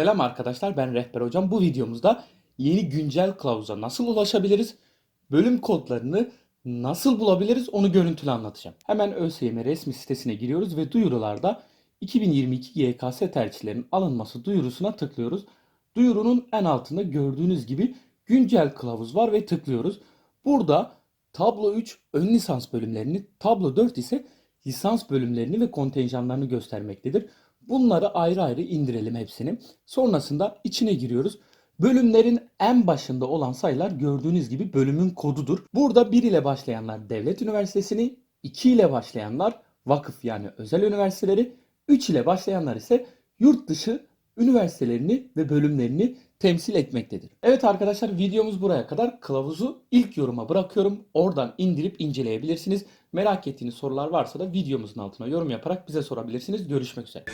Selam arkadaşlar ben Rehber Hocam. Bu videomuzda yeni güncel kılavuza nasıl ulaşabiliriz? Bölüm kodlarını nasıl bulabiliriz onu görüntülü anlatacağım. Hemen ÖSYM resmi sitesine giriyoruz ve duyurularda 2022 YKS tercihlerinin alınması duyurusuna tıklıyoruz. Duyurunun en altında gördüğünüz gibi güncel kılavuz var ve tıklıyoruz. Burada tablo 3 ön lisans bölümlerini, tablo 4 ise lisans bölümlerini ve kontenjanlarını göstermektedir. Bunları ayrı ayrı indirelim hepsini. Sonrasında içine giriyoruz. Bölümlerin en başında olan sayılar gördüğünüz gibi bölümün kodudur. Burada 1 ile başlayanlar devlet üniversitesini, 2 ile başlayanlar vakıf yani özel üniversiteleri, 3 ile başlayanlar ise yurt dışı üniversitelerini ve bölümlerini temsil etmektedir. Evet arkadaşlar videomuz buraya kadar. Kılavuzu ilk yoruma bırakıyorum. Oradan indirip inceleyebilirsiniz. Merak ettiğiniz sorular varsa da videomuzun altına yorum yaparak bize sorabilirsiniz. Görüşmek üzere.